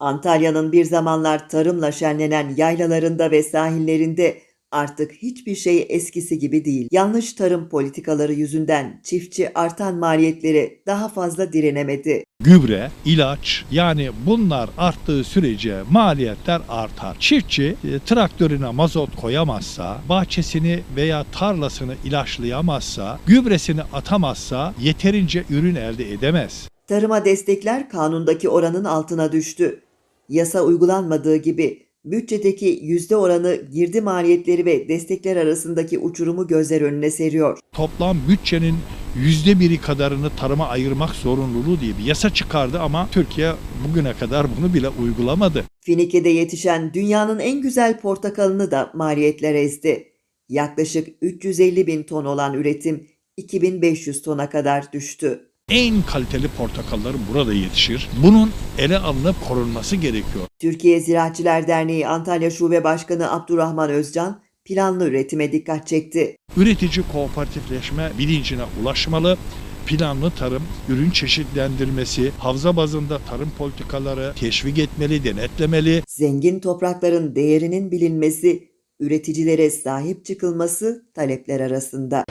Antalya'nın bir zamanlar tarımla şenlenen yaylalarında ve sahillerinde artık hiçbir şey eskisi gibi değil. Yanlış tarım politikaları yüzünden çiftçi artan maliyetlere daha fazla direnemedi. gübre, ilaç yani bunlar arttığı sürece maliyetler artar. Çiftçi e, traktörüne mazot koyamazsa, bahçesini veya tarlasını ilaçlayamazsa, gübresini atamazsa yeterince ürün elde edemez. Tarıma destekler kanundaki oranın altına düştü. Yasa uygulanmadığı gibi bütçedeki yüzde oranı girdi maliyetleri ve destekler arasındaki uçurumu gözler önüne seriyor. Toplam bütçenin yüzde biri kadarını tarıma ayırmak zorunluluğu diye bir yasa çıkardı ama Türkiye bugüne kadar bunu bile uygulamadı. Finike'de yetişen dünyanın en güzel portakalını da maliyetler ezdi. Yaklaşık 350 bin ton olan üretim 2500 tona kadar düştü. En kaliteli portakallar burada yetişir. Bunun ele alınıp korunması gerekiyor. Türkiye Ziraatçılar Derneği Antalya Şube Başkanı Abdurrahman Özcan planlı üretime dikkat çekti. Üretici kooperatifleşme bilincine ulaşmalı. Planlı tarım, ürün çeşitlendirmesi, havza bazında tarım politikaları teşvik etmeli, denetlemeli. Zengin toprakların değerinin bilinmesi, üreticilere sahip çıkılması talepler arasında.